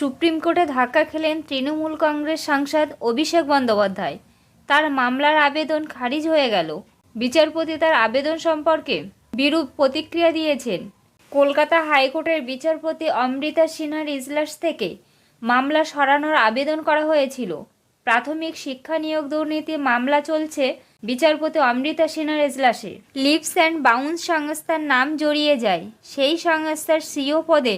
Supreme কোর্টে ধাক্কা খেলেন তৃণমূল কংগ্রেস সাংসদ অভিষেক বন্দ্যোপাধ্যায়। তার মামলার আবেদন খারিজ হয়ে গেল। বিচারপতি তার আবেদন সম্পর্কে বিরূপ প্রতিক্রিয়া দিয়েছেন। কলকাতা হাইকোর্টের বিচারপতি অমৃতা সিনহার ইজলাস থেকে মামলা সরানোর আবেদন করা হয়েছিল। প্রাথমিক শিক্ষা নিয়োগ দুর্নীতি মামলা চলছে বিচারপতি অমৃতা সিনহার এজলাসে লিপস অ্যান্ড বাউন্স সংস্থার নাম জড়িয়ে যায়। সেই সংস্থার সিও পদে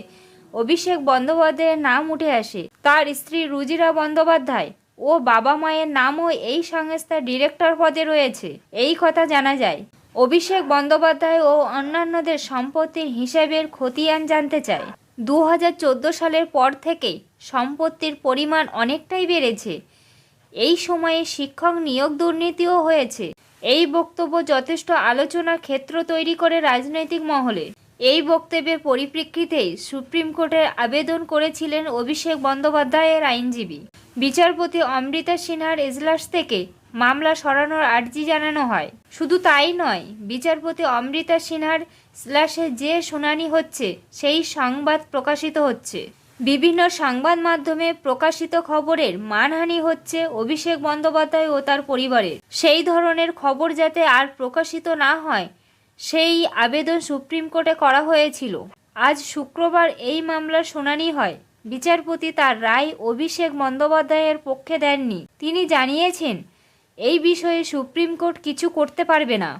অভিষেক বন্দ্যোপাধ্যায়ের নাম উঠে আসে। তার স্ত্রী রুজিরা বন্দ্যোপাধ্যায় ও বাবা মায়ের নামও এই সংস্থার ডিরেক্টর পদে রয়েছে। এই কথা জানা যায়। অভিষেক বন্দ্যোপাধ্যায় ও অন্যান্যদের সম্পত্তির হিসাবের খতিয়ান জানতে চায়। দু হাজার চোদ্দ সালের পর থেকে সম্পত্তির পরিমাণ অনেকটাই বেড়েছে। এই সময়ে শিক্ষক নিয়োগ দুর্নীতিও হয়েছে। এই বক্তব্য যথেষ্ট আলোচনার ক্ষেত্র তৈরি করে রাজনৈতিক মহলে। এই বক্তব্যের পরিপ্রেক্ষিতেই সুপ্রিম কোর্টের আবেদন করেছিলেন অভিষেক বন্দ্যোপাধ্যায়ের আইনজীবী। বিচারপতি অমৃতা সিনহার এজলাস থেকে মামলা সরানোর আর্জি জানানো হয়। শুধু তাই নয়, বিচারপতি অমৃতা সিনহার স্ল্যাশে যে শুনানি হচ্ছে, সেই সংবাদ প্রকাশিত হচ্ছে। বিভিন্ন সংবাদ মাধ্যমে প্রকাশিত খবরের মানহানি হচ্ছে অভিষেক বন্দ্যোপাধ্যায় ও তার পরিবারের। সেই ধরনের খবর যাতে আর প্রকাশিত না হয় সেই আবেদন সুপ্রিম কোর্টে করা হয়েছিল। আজ শুক্রবার এই মামলার শুনানি হয়। বিচারপতি তার রায় অভিষেক বন্দ্যোপাধ্যায়ের পক্ষে দেননি। তিনি জানিয়েছেন, এই বিষয়ে সুপ্রিম কোর্ট কিছু করতে পারবে না।